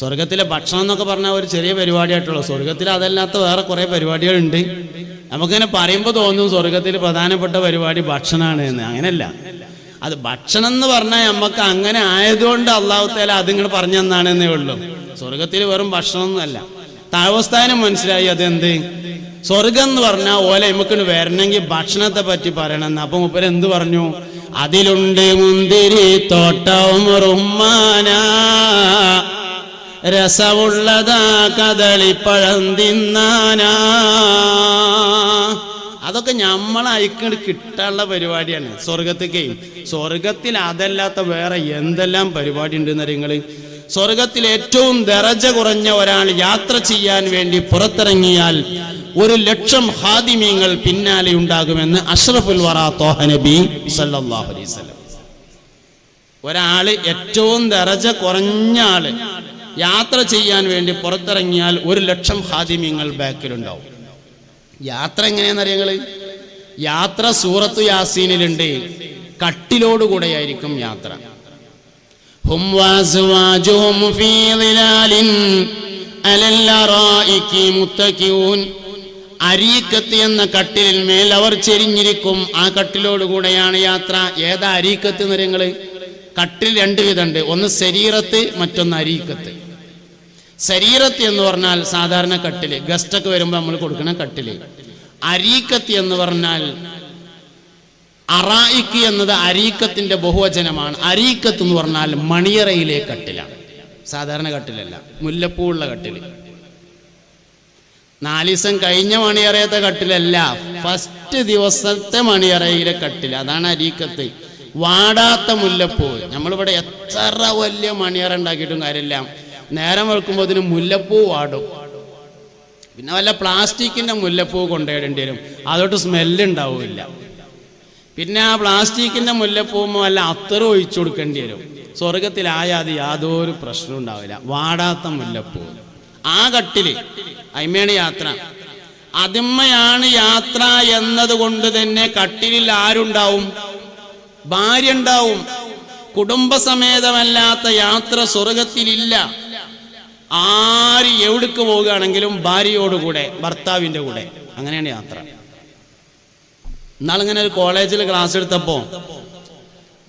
സ്വർഗത്തിലെ ഭക്ഷണം എന്നൊക്കെ പറഞ്ഞാൽ ഒരു ചെറിയ പരിപാടിയായിട്ടുള്ളൂ. സ്വർഗത്തിൽ അതല്ലാത്ത വേറെ കുറേ പരിപാടികളുണ്ട്. നമുക്കിങ്ങനെ പറയുമ്പോൾ തോന്നും സ്വർഗത്തിൽ പ്രധാനപ്പെട്ട പരിപാടി ഭക്ഷണമാണ് എന്ന്. അങ്ങനെയല്ല. അത് ഭക്ഷണം എന്ന് പറഞ്ഞാൽ നമുക്ക് അങ്ങനെ ആയതുകൊണ്ട് അള്ളാഹുത്തേല അതിങ്ങൾ പറഞ്ഞു തന്നാണെന്നേ ഉള്ളൂ. സ്വർഗത്തിൽ വെറും ഭക്ഷണമൊന്നുമല്ല താഴ്വസ്ഥാനം മനസ്സിലായി അതെന്ത്? സ്വർഗം എന്ന് പറഞ്ഞാൽ ഓല നമുക്ക് വരണമെങ്കിൽ ഭക്ഷണത്തെ പറ്റി പറയണമെന്ന് അപ്പൊ മുപ്പര് എന്ത് പറഞ്ഞു? അതിലുണ്ട് മുന്തിരി തോട്ടവും റുമ്മാന. രസമുള്ളതാ കദളിപ്പഴം തിന്നാനാ. അതൊക്കെ നമ്മളയക്കണ്ട് കിട്ടാനുള്ള പരിപാടിയാണ്. സ്വർഗത്തേക്കേ സ്വർഗത്തിൽ അതല്ലാത്ത വേറെ എന്തെല്ലാം പരിപാടി ഉണ്ടെന്ന് നിങ്ങൾ സ്വർഗത്തിൽ ഏറ്റവും ദറജ കുറഞ്ഞ ഒരാൾ യാത്ര ചെയ്യാൻ വേണ്ടി പുറത്തിറങ്ങിയാൽ ഒരു ലക്ഷം ഹാദിമീങ്ങൾ പിന്നാലെ ഉണ്ടാകുമെന്ന് അഷ്റഫുൽ നബി അലൈഹി വസല്ലം. ഒരാൾ ഏറ്റവും ദറജ കുറഞ്ഞ ആൾ യാത്ര ചെയ്യാൻ വേണ്ടി പുറത്തിറങ്ങിയാൽ ഒരു ലക്ഷം ഹാദിമ്യങ്ങൾ ബാക്കിലുണ്ടാവും. യാത്ര എങ്ങനെയാണെന്നറിയങ്ങൾ യാത്ര സൂറത്തു യാസീനിലുണ്ട്. കട്ടിലോടുകൂടെയായിരിക്കും യാത്ര. അരീക്കത്ത് എന്ന കട്ടിലിൽ മേൽ അവർ ചെരിഞ്ഞിരിക്കും. ആ കട്ടിലോടുകൂടെയാണ് യാത്ര. ഏതാ അരീക്കത്ത് നിരങ്ങൾ കട്ടിൽ രണ്ട് വിധമുണ്ട്. ഒന്ന് ശരീരത്ത് മറ്റൊന്ന് അരീക്കത്ത്. ശരീരത്ത് എന്ന് പറഞ്ഞാൽ സാധാരണ കട്ടിൽ. ഗസ്റ്റൊക്കെ വരുമ്പോൾ നമ്മൾ കൊടുക്കുന്ന കട്ടിൽ. അരീക്കത്ത് എന്ന് പറഞ്ഞാൽ അറായിക്ക് എന്നത് അരീക്കത്തിന്റെ ബഹുവചനമാണ്. അരീക്കത്ത് എന്ന് പറഞ്ഞാൽ മണിയറയിലെ കട്ടിലാണ്. സാധാരണ കട്ടിലല്ല മുല്ലപ്പൂവുള്ള കട്ടിൽ. നാലിസം കഴിഞ്ഞ മണിയറയത്തെ കട്ടിലല്ല ഫസ്റ്റ് ദിവസത്തെ മണിയറയിലെ കട്ടിൽ അതാണ് അരീക്കത്ത്. വാടാത്ത മുല്ലപ്പൂ. നമ്മളിവിടെ എത്ര വലിയ മണിയറ ഉണ്ടാക്കിയിട്ടും കാര്യമില്ല. നേരം വെളുക്കുമ്പോൾ അതിന് മുല്ലപ്പൂ വാടും. പിന്നെ വല്ല പ്ലാസ്റ്റിക്കിന്റെ മുല്ലപ്പൂ കൊണ്ടുപോയിടേണ്ടി വരും. അതോട്ട് സ്മെല്ല് ഉണ്ടാവില്ല പിന്നെ ആ പ്ലാസ്റ്റിക്കിന്റെ മുല്ലപ്പൂവുമ്പോൾ വല്ല അത്തറ് ഒഴിച്ചു കൊടുക്കേണ്ടി വരും. സ്വർഗത്തിലായാൽ അത് യാതൊരു പ്രശ്നവും ഉണ്ടാവില്ല. വാടാത്ത മുല്ലപ്പൂ. ആ കട്ടിൽ അയ്മേണ യാത്ര. അതിമ്മയാണ് യാത്ര എന്നതുകൊണ്ട് തന്നെ കട്ടിലിൽ ആരുണ്ടാവും? ഭാര്യ ഉണ്ടാവും കുടുംബസമേതമല്ലാത്ത യാത്ര സ്വർഗത്തിലില്ല. ആര് എവിടേക്ക് പോവുകയാണെങ്കിലും ഭാര്യയോടുകൂടെ ഭർത്താവിന്റെ കൂടെ. അങ്ങനെയാണ് യാത്ര. ഇന്നാളിങ്ങനെ ഒരു കോളേജിൽ ക്ലാസ് എടുത്തപ്പോൾ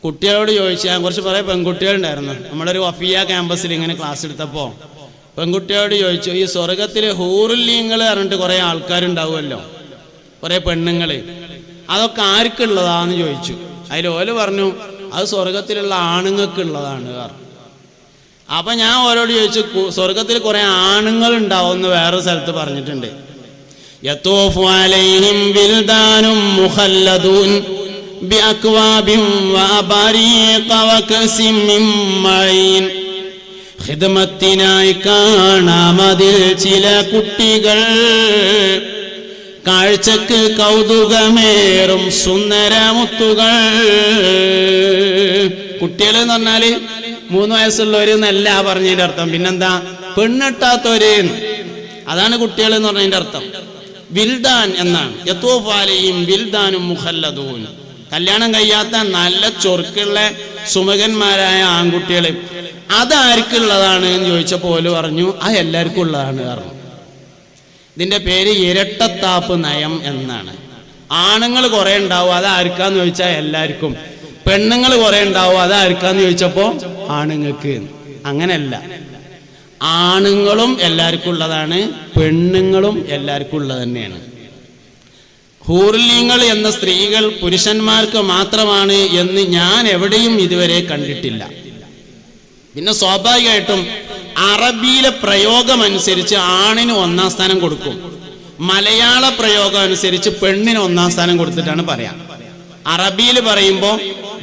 കുട്ടികളോട് ചോദിച്ചു ഞാൻ കുറച്ച് കുറേ പെൺകുട്ടികളുണ്ടായിരുന്നു. നമ്മളൊരു വഫിയ ക്യാമ്പസിൽ ഇങ്ങനെ ക്ലാസ് എടുത്തപ്പോൾ പെൺകുട്ടിയോട് ചോദിച്ചു ഈ സ്വർഗത്തിൽ ഹൂറുല്യങ്ങൾ പറഞ്ഞിട്ട് കുറേ ആൾക്കാരുണ്ടാവുമല്ലോ? കുറേ പെണ്ണുങ്ങൾ അതൊക്കെ ആർക്കുള്ളതാന്ന് ചോദിച്ചു. അതിൽ ഓൽ പറഞ്ഞു അത് സ്വർഗത്തിലുള്ള ആണുങ്ങൾക്കുള്ളതാണ് അപ്പൊ ഞാൻ ഓരോട് ചോദിച്ചു സ്വർഗത്തിൽ കുറെ ആണുങ്ങൾ ഉണ്ടാവും എന്ന് വേറെ സ്ഥലത്ത് പറഞ്ഞിട്ടുണ്ട്. ായി ഖിദ്മത്തിനായി കാണാമതിൽ ചില കുട്ടികൾ. കാഴ്ചക്ക് കൗതുകമേറും സുന്ദരമുത്തുകൾ. കുട്ടികൾ എന്ന് പറഞ്ഞാൽ മൂന്ന് വയസ്സുള്ളവര് എന്നല്ല പറഞ്ഞതിന്റെ അർത്ഥം. പിന്നെന്താ? പെണ്ണിട്ടാത്തവര്. അതാണ് കുട്ടികൾ എന്ന് പറഞ്ഞതിന്റെ അർത്ഥം. വിൽദാൻ എന്നാണ്. യത്തോഫാലയും വിൽദാനും മുഖല്ലദൂൻ. കല്യാണം കഴിയാത്ത നല്ല ചൊറുക്കുള്ള സുമകന്മാരായ ആൺകുട്ടികൾ അതാർക്കുള്ളതാണ് എന്ന് ചോദിച്ചപ്പോൾ പറഞ്ഞു അത് എല്ലാവർക്കും ഉള്ളതാണ് പറഞ്ഞു. ഇതിന്റെ പേര് ഇരട്ടത്താപ്പ് നയം എന്നാണ്. ആണുങ്ങൾ കുറേ ഉണ്ടാവും അത് ആർക്കാന്ന് ചോദിച്ചാൽ എല്ലാവർക്കും പെണ്ണുങ്ങൾ കുറേ ഉണ്ടാവും അത് ആർക്കാന്ന് ചോദിച്ചപ്പോ ആണുങ്ങൾക്ക്. അങ്ങനെയല്ല ആണുങ്ങളും എല്ലാവർക്കും ഉള്ളതാണ് പെണ്ണുങ്ങളും എല്ലാവർക്കും ഉള്ളത് തന്നെയാണ്. ഹൂർലിങ്ങൾ എന്ന സ്ത്രീകൾ പുരുഷന്മാർക്ക് മാത്രമാണ് എന്ന് ഞാൻ എവിടെയും ഇതുവരെ കണ്ടിട്ടില്ല. പിന്നെ സ്വാഭാവികമായിട്ടും അറബിയിലെ പ്രയോഗം അനുസരിച്ച് ആണിന് ഒന്നാം സ്ഥാനം കൊടുക്കും. മലയാള പ്രയോഗം അനുസരിച്ച് പെണ്ണിന് ഒന്നാം സ്ഥാനം കൊടുത്തിട്ടാണ് പറയാ. അറബിയിൽ പറയുമ്പോൾ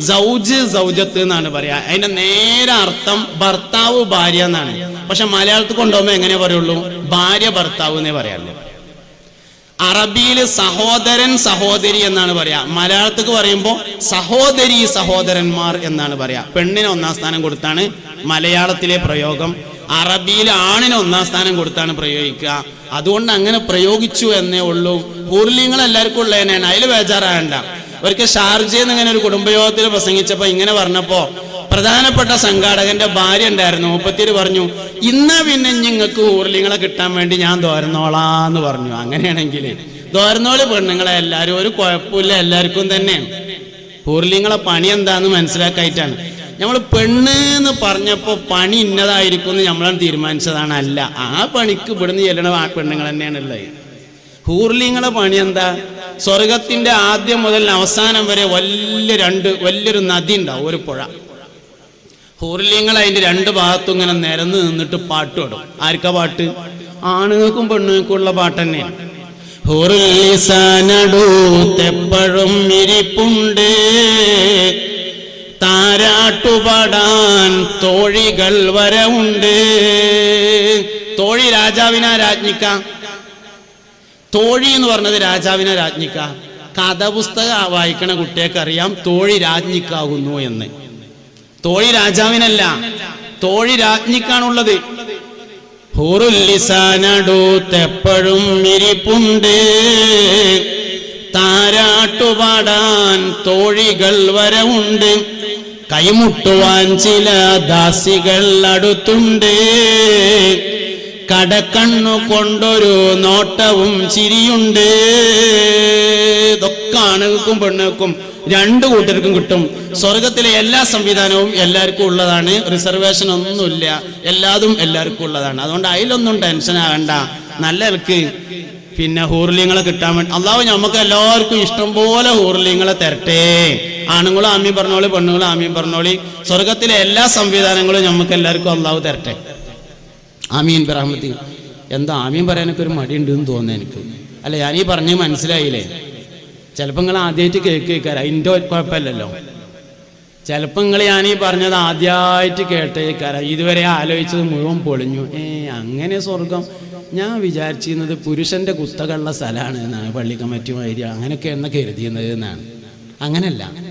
സൗജ് സൗജത്ത് എന്നാണ് പറയാ. അതിന്റെ നേരെ അർത്ഥം ഭർത്താവ് ഭാര്യ എന്നാണ്. പക്ഷെ മലയാളത്തിൽ കൊണ്ടുപോകുമ്പോൾ എങ്ങനെ പറയുള്ളൂ? ഭാര്യ ഭർത്താവ് എന്നേ പറയാറുള്ളൂ. അറബിയിൽ സഹോദരൻ സഹോദരി എന്നാണ് പറയാ. മലയാളത്തിക്ക് പറയുമ്പോൾ സഹോദരി സഹോദരന്മാർ എന്നാണ് പറയാ. പെണ്ണിന് ഒന്നാം സ്ഥാനം കൊടുത്താണ് മലയാളത്തിലെ പ്രയോഗം. അറബിയിൽ ആണിന് ഒന്നാം സ്ഥാനം കൊടുത്താണ് പ്രയോഗിക്കുക. അതുകൊണ്ട് അങ്ങനെ പ്രയോഗിച്ചു എന്നേ ഉള്ളൂ. പൂർലിങ്ങൾ എല്ലാവർക്കും ഉള്ളതന്നെയാണ് അതിൽ ബേജാറാകണ്ട. അവർക്ക് ഷാർജയിൽ ഇങ്ങനെ ഒരു കുടുംബയോഗത്തിൽ പ്രസംഗിച്ചപ്പോൾ ഇങ്ങനെ പറഞ്ഞപ്പോ പ്രധാനപ്പെട്ട സംഘാടകന്റെ ഭാര്യ ഉണ്ടായിരുന്നു. മുപ്പത്തിര് പറഞ്ഞു ഇന്ന പിന്നെ നിങ്ങൾക്ക് ഊർലിങ്ങളെ കിട്ടാൻ വേണ്ടി ഞാൻ തോരന്നോളാന്ന് പറഞ്ഞു. അങ്ങനെയാണെങ്കിൽ തോരന്നോളി പെണ്ണുങ്ങളെ എല്ലാവരും. ഒരു കുഴപ്പമില്ല എല്ലാവർക്കും തന്നെയാണ് ഊർലിങ്ങളെ പണി എന്താന്ന് മനസ്സിലാക്കായിട്ടാണ്. നമ്മൾ പെണ്ണ് എന്ന് പറഞ്ഞപ്പോൾ പണി ഇന്നതായിരിക്കും എന്ന് നമ്മളാണ് തീരുമാനിച്ചതാണ് അല്ല ആ പണിക്ക് ഇവിടുന്ന് ചെല്ലണ ആ പെണ്ണുങ്ങൾ തന്നെയാണ് ഉള്ളത് ഹൂർലിങ്ങളെ പണി എന്താ? സ്വർഗത്തിന്റെ ആദ്യം മുതൽ അവസാനം വരെ വലിയ രണ്ട് വലിയൊരു നദി ഉണ്ടാവും ഒരു പുഴ. ഹൂർലിങ്ങൾ അതിന്റെ രണ്ട് ഭാഗത്തും ഇങ്ങനെ നിരന്ന് നിന്നിട്ട് പാട്ട് പാടും. ആർക്കാ പാട്ട്? ആണുങ്ങൾക്കും പെണ്ണുങ്ങൾക്കും ഉള്ള പാട്ട് തന്നെയാണ്. ഹൂറിലിസാനടൂത്തെപ്പോഴും ഇരിപ്പുണ്ട്. താരാട്ടുപാടാൻ തോഴികൾ വരെ ഉണ്ട്. തോഴി രാജാവിനാ രാജ്ഞിക്ക. തോഴി എന്ന് പറഞ്ഞത് രാജാവിനെ രാജ്ഞിക്ക. കഥപുസ്തകം വായിക്കണ കുട്ടിയൊക്കെ അറിയാം തോഴി രാജ്ഞിക്കാകുന്നു എന്ന്. തോഴി രാജാവിനല്ല തോഴി രാജ്ഞിക്കാണുള്ളത്. ഹുറുല്ലിസാനടൂത്തെപ്പോഴും ഇരിപ്പുണ്ട്. താരാട്ടുപാടാൻ തോഴികൾ വരവുണ്ട് കൈമുട്ടുവാൻ ചില ദാസികൾ അടുത്തുണ്ട്. കടക്കണ്ണു കൊണ്ടൊരു നോട്ടവും ചിരിയുണ്ട്. ഇതൊക്കെ ആണുങ്ങൾക്കും പെണ്ണുങ്ങൾക്കും രണ്ടു കൂട്ടർക്കും കിട്ടും. സ്വർഗത്തിലെ എല്ലാ സംവിധാനവും എല്ലാവർക്കും ഉള്ളതാണ്. റിസർവേഷൻ ഒന്നുമില്ല. എല്ലാതും എല്ലാവർക്കും ഉള്ളതാണ്. അതുകൊണ്ട് അതിലൊന്നും ടെൻഷൻ ആകണ്ട. നല്ല എനിക്ക് പിന്നെ ഹൂർലിങ്ങളെ കിട്ടാൻ വേണ്ടി. അള്ളാഹു നമുക്ക് എല്ലാവർക്കും ഇഷ്ടം പോലെ ഹൂർലിങ്ങളെ തരട്ടെ. ആണുങ്ങളും ആമ്യം പറഞ്ഞോളി പെണ്ണുങ്ങളും ആമ്യം പറഞ്ഞോളി. സ്വർഗത്തിലെ എല്ലാ സംവിധാനങ്ങളും നമുക്ക് എല്ലാവർക്കും അള്ളാഹു തരട്ടെ. ആമീൻ ബറഹമത്തി എന്താ ആമീൻ പറയാനൊക്കെ ഒരു മടിയുണ്ട് എന്ന് തോന്നുന്നു എനിക്ക്. അല്ല ഞാനീ പറഞ്ഞ് മനസ്സിലായില്ലേ? ചിലപ്പോൾ നിങ്ങൾ ആദ്യമായിട്ട് കേക്ക് കേൾക്കാറ് അതിന്റെ കുഴപ്പമില്ലല്ലോ. ചിലപ്പോൾ നിങ്ങൾ ഞാനീ പറഞ്ഞത് ആദ്യമായിട്ട് കേട്ടേക്കാര. ഇതുവരെ ആലോചിച്ചത് മുഴുവൻ പൊളിഞ്ഞു. ഏ അങ്ങനെ സ്വർഗം. ഞാൻ വിചാരിച്ചിരുന്നത് പുരുഷന്റെ കുത്തകളുള്ള സ്ഥലമാണ് എന്നാണ്. പള്ളി കമ്മിറ്റി അങ്ങനെയൊക്കെ എന്നാ കരുതിയുന്നത് എന്നാണ്. അങ്ങനല്ല.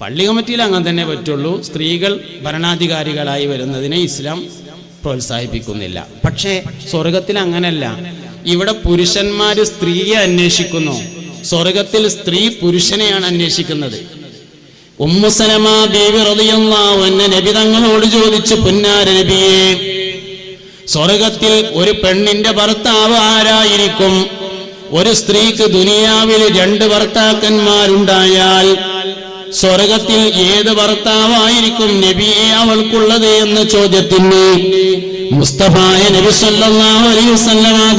പള്ളി കമ്മിറ്റിയിൽ അങ്ങനെ തന്നെ പറ്റുള്ളൂ. സ്ത്രീകൾ ഭരണാധികാരികളായി വരുന്നതിനെ ഇസ്ലാം പ്രോത്സാഹിപ്പിക്കുന്നില്ല. പക്ഷേ സ്വർഗത്തിൽ അങ്ങനല്ല. ഇവിടെ പുരുഷന്മാർ സ്ത്രീയെ അന്വേഷിക്കുന്നു. സ്വർഗത്തിൽ സ്ത്രീ പുരുഷനെയാണ് അന്വേഷിക്കുന്നത്. ഉമ്മുസലമ നബി തങ്ങളോട് ചോദിച്ചു പുന്നാര നബിയെ സ്വർഗത്തിൽ ഒരു പെണ്ണിന്റെ ഭർത്താവ് ആരായിരിക്കും? ഒരു സ്ത്രീക്ക് ദുനിയാവിൽ രണ്ട് ഭർത്താക്കന്മാരുണ്ടായാൽ സ്വർഗത്തിൽ ഏത് ഭർത്താവായിരിക്കും നബിയെ അവൾക്കുള്ളത് എന്ന ചോദ്യത്തിന് മുസ്തഫായ നബി അലൈഹി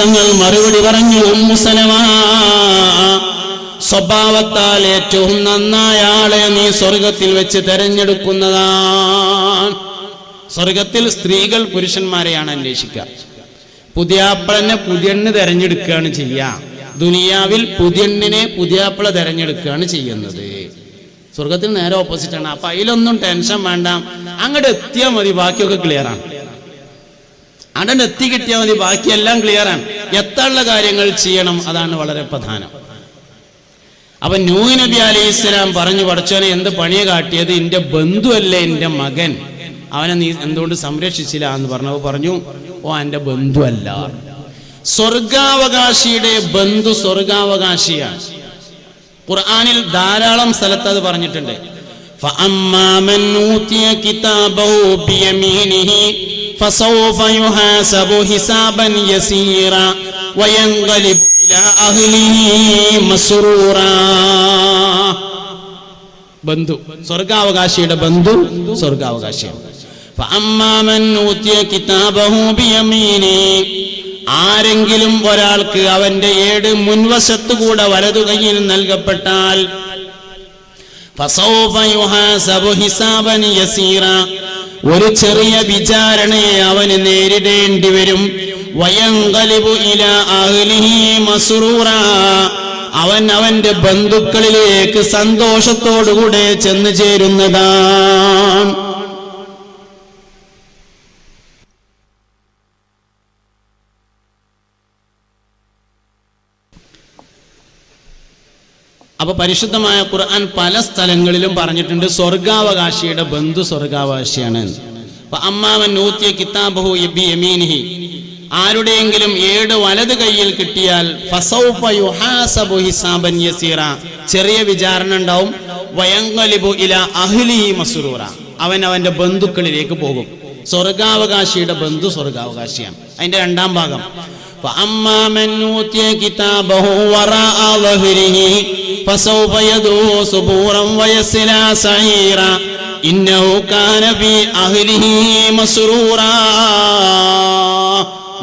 തങ്ങൾ മറുപടി പറഞ്ഞു സ്വഭാവത്താൽ ഏറ്റവും നന്നായ ആളെ നീ സ്വർഗത്തിൽ വെച്ച് തെരഞ്ഞെടുക്കുന്നതാണ്. സ്വർഗത്തിൽ സ്ത്രീകൾ പുരുഷന്മാരെയാണ് അന്വേഷിക്കുക. പുതിയാപ്പളനെ പുതിയണ്ണ് തെരഞ്ഞെടുക്കുകയാണ് ചെയ്യുക. ദുനിയാവിൽ പുതിയണ്ണിനെ പുതിയാപ്പിള തെരഞ്ഞെടുക്കുകയാണ് ചെയ്യുന്നത്. സ്വർഗത്തിൽ നേരെ ഓപ്പോസിറ്റ് ആണ്. അപ്പൊ അതിലൊന്നും ടെൻഷൻ വേണ്ട. അങ്ങോട്ട് എത്തിയാൽ മതി ബാക്കിയൊക്കെ ക്ലിയർ ആണ്. അവിടെ എത്തി കിട്ടിയാൽ മതി ബാക്കിയെല്ലാം ക്ലിയർ ആണ്. എത്താനുള്ള കാര്യങ്ങൾ ചെയ്യണം അതാണ് വളരെ പ്രധാനം. അപ്പൊ ന്യൂ നബി അലി ഇസ്ലാം പറഞ്ഞു പഠിച്ചവനെ എന്ത് പണിയെ കാട്ടിയത്? എന്റെ ബന്ധുവല്ലേ എന്റെ മകൻ? അവനെ നീ എന്തുകൊണ്ട് സംരക്ഷിച്ചില്ല? എന്ന് പറഞ്ഞപ്പോൾ പറഞ്ഞു ഓ എന്റെ ബന്ധുവല്ല. സ്വർഗാവകാശിയുടെ ബന്ധു സ്വർഗാവകാശിയാണ് ഖുർആാനിൽ ധാരാളം സ്ഥലത്ത് അത് പറഞ്ഞിട്ടുണ്ട്. ബന്ധു സ്വർഗാവകാശിയുടെ ബന്ധു സ്വർഗാവകാശിയാണ്. ആരെങ്കിലും ഒരാൾക്ക് അവന്റെ ഏട് മുൻവശത്തുകൂടെ വലതു കയ്യിൽ നൽകപ്പെട്ടാൽ ഒരു ചെറിയ വിചാരണയെ അവന് നേരിടേണ്ടി വരും. അവൻ അവന്റെ ബന്ധുക്കളിലേക്ക് സന്തോഷത്തോടുകൂടെ ചെന്നു ചേരുന്നതാണ്. അപ്പൊ പരിശുദ്ധമായ ഖുർആൻ പല സ്ഥലങ്ങളിലും പറഞ്ഞിട്ടുണ്ട്. സ്വർഗാവകാശിയുടെ ബന്ധു സ്വർഗാവകാശിയാണ്. അമ്മാവൻ നൂത്തിയ കിതാബഹു യമീനിഹി. ആരുടെയെങ്കിലും ഏട് വലത് കൈയിൽ കിട്ടിയാൽ ചെറിയ വിചാരണ ഉണ്ടാവും. അവൻ അവന്റെ ബന്ധുക്കളിലേക്ക് പോകും. സ്വർഗാവകാശിയുടെ ബന്ധു സ്വർഗാവകാശിയാണ്. അതിന്റെ രണ്ടാം ഭാഗം. فأما من أوتي كتابه وراء ظهره فسوف يدعو صبورا ويصلى سعيرا إنه كان في أهله مسرورا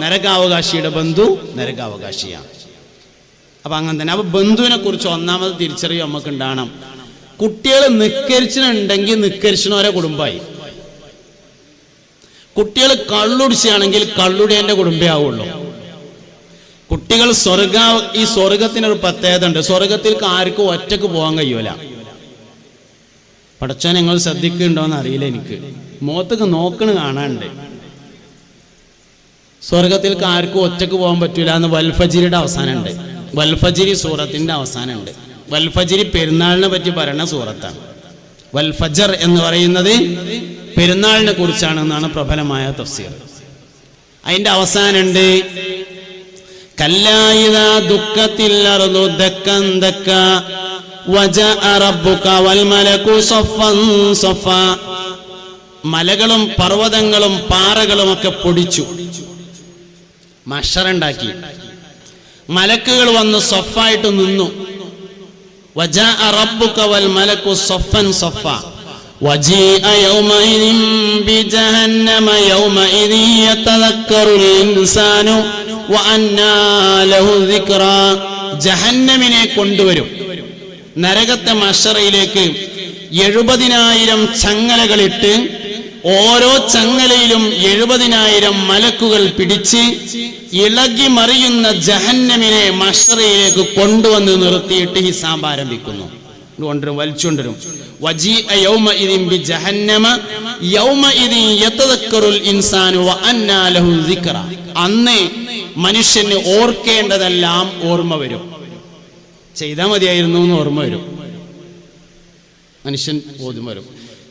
നരകാവകാശിയുടെ ബന്ധു നരകാവകാശിയാണ് അപ്പൊ അങ്ങനെ തന്നെ അപ്പൊ ബന്ധുവിനെ കുറിച്ച് ഒന്നാമത് തിരിച്ചറിവ് നമുക്ക് ഉണ്ടാകണം കുട്ടികൾ നിക്കരിച്ചിട്ടുണ്ടെങ്കിൽ നിക്കരിച്ചവരെ കുടുംബമായി കുട്ടികൾ കള്ളുടിച്ചാണെങ്കിൽ കള്ളുടിയന്റെ കുടുംബേ ആവുള്ളൂ കുട്ടികൾ സ്വർഗ ഈ സ്വർഗത്തിനൊരു പ്രത്യേകത ഉണ്ട് സ്വർഗത്തിൽ ആർക്കും ഒറ്റയ്ക്ക് പോകാൻ കഴിയൂല. പഠിച്ചാൽ നിങ്ങൾ ശ്രദ്ധിക്കുന്നുണ്ടോന്ന് അറിയില്ല എനിക്ക്. മുഖത്തൊക്കെ നോക്കണ് കാണാണ്ട് സ്വർഗത്തിൽ ആർക്കും ഒറ്റയ്ക്ക് പോകാൻ പറ്റൂല എന്ന് വൽഫജിരിയുടെ അവസാനമുണ്ട്. വൽഫജിരി സൂറത്തിന്റെ അവസാനമുണ്ട്. വൽഫജിരി പെരുന്നാളിനെ പറ്റി പറയുന്ന സൂറത്താണ്. വൽഫജർ എന്ന് പറയുന്നത് പെരുന്നാളിനെ കുറിച്ചാണ് എന്നാണ് പ്രബലമായ തഫ്സീർ. അതിന്റെ അവസാനമുണ്ട് കല്ലായിത ദുഃഖത്തിൽ അറുതു ദക്കൻ ദക്ക വജഅ റബ്ബുക വൽ മലകു സഫൻ സഫ മലകളും പർവ്വതങ്ങളും പാറകളും ഒക്കെ പൊടിച്ചു മഷറുണ്ടാക്കി മലക്കുകൾ വന്ന് സൊഫായിട്ട് നിന്നു وجاء ربك والملك صفا صفا وجيء يومئذ بجهنم يومئذ يتذكر الإنسان وأنى له ذكرى ജഹന്നമിനെ കൊണ്ടുവരും. നരകത്തെ മഷറയിലേക്ക് എഴുപതിനായിരം ചങ്ങലകളിട്ട് ഓരോ ചങ്ങലയിലും എഴുപതിനായിരം മലക്കുകൾ പിടിച്ച് ഇളകി മറിയുന്ന ജഹന്നമിനെ മഷറയിലേക്ക് കൊണ്ടുവന്ന് നിർത്തിയിട്ട് ഹിസാബ് ആരംഭിക്കുന്നു. കൊണ്ടുവരും വലിച്ചുകൊണ്ടുവരും ബി ജഹന്നമ യൗമ യതദക്കറുൽ അന്ന് മനുഷ്യന് ഓർക്കേണ്ടതെല്ലാം ഓർമ്മ വരും. ചെയ്താൽ മതിയായിരുന്നു എന്ന് ഓർമ്മ വരും. മനുഷ്യൻ ബോധ്യം വരും.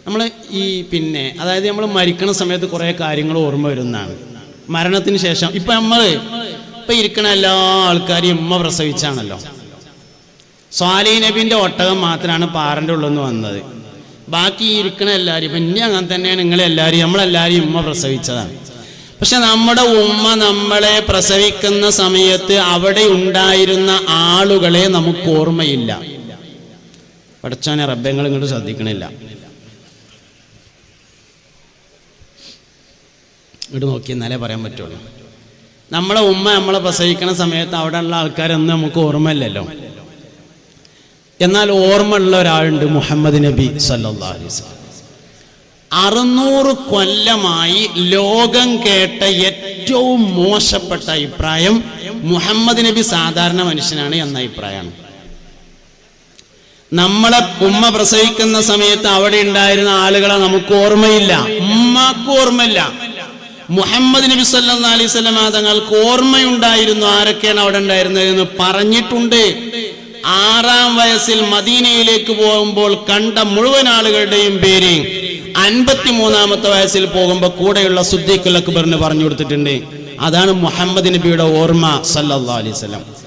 നമ്മൾ ഈ പിന്നെ അതായത് നമ്മൾ മരിക്കണ സമയത്ത് കുറേ കാര്യങ്ങൾ ഓർമ്മ വരുന്നതാണ്. മരണത്തിന് ശേഷം ഇപ്പൊ നമ്മൾ ഇപ്പൊ ഇരിക്കണ എല്ലാ ആൾക്കാരും ഉമ്മ പ്രസവിച്ചാണല്ലോ. സ്വാലി നബിന്റെ ഒട്ടകം മാത്രമാണ് പാറന്റെ ഉള്ളിൽ നിന്ന് വന്നത്. ബാക്കി ഇരിക്കണ എല്ലാവരും ഇപ്പൊ ഇനി അങ്ങനെ തന്നെയാണ് നിങ്ങളെല്ലാവരും നമ്മളെല്ലാവരും ഉമ്മ പ്രസവിച്ചതാണ്. പക്ഷെ നമ്മുടെ ഉമ്മ നമ്മളെ പ്രസവിക്കുന്ന സമയത്ത് അവിടെ ഉണ്ടായിരുന്ന ആളുകളെ നമുക്ക് ഓർമ്മയില്ല. പഠിച്ചാനെ റബ്ബങ്ങൾ ഇങ്ങോട്ട് ശ്രദ്ധിക്കണില്ല. ഇങ്ങോട്ട് നോക്കി എന്നാലേ പറയാൻ പറ്റുള്ളൂ. നമ്മളെ ഉമ്മ നമ്മളെ പ്രസവിക്കുന്ന സമയത്ത് അവിടെ ഉള്ള ആൾക്കാരൊന്നും നമുക്ക് ഓർമ്മയില്ലല്ലോ. എന്നാൽ ഓർമ്മ ഉള്ള ഒരാളുണ്ട് മുഹമ്മദ് നബി സല്ലാ വസല്ലം. അറുന്നൂറ് കൊല്ലമായി ലോകം കേട്ട ഏറ്റവും മോശപ്പെട്ട അഭിപ്രായം മുഹമ്മദ് നബി സാധാരണ മനുഷ്യനാണ് എന്ന അഭിപ്രായമാണ്. നമ്മളെ ഉമ്മ പ്രസവിക്കുന്ന സമയത്ത് അവിടെ ഉണ്ടായിരുന്ന ആളുകളെ നമുക്ക് ഓർമ്മയില്ല. ഉമ്മക്ക് ഓർമ്മയില്ല. മുഹമ്മദ് നബി സല്ലാ അലൈഹി സ്വലം തങ്ങൾക്ക് ഓർമ്മയുണ്ടായിരുന്നു ആരൊക്കെയാണ് അവിടെ ഉണ്ടായിരുന്നത് എന്ന് പറഞ്ഞിട്ടുണ്ട്. ആറാം വയസ്സിൽ മദീനയിലേക്ക് പോകുമ്പോൾ കണ്ട മുഴുവൻ ആളുകളുടെയും പേര് അൻപത്തിമൂന്നാമത്തെ വയസ്സിൽ പോകുമ്പോൾ കൂടെയുള്ള സുദ്ദീഖുൽ അക്ബറിന് പറഞ്ഞു കൊടുത്തിട്ടുണ്ട്. അതാണ് മുഹമ്മദ് നബിയുടെ ഓർമ്മ സല്ലാ അലൈഹി വസല്ലം.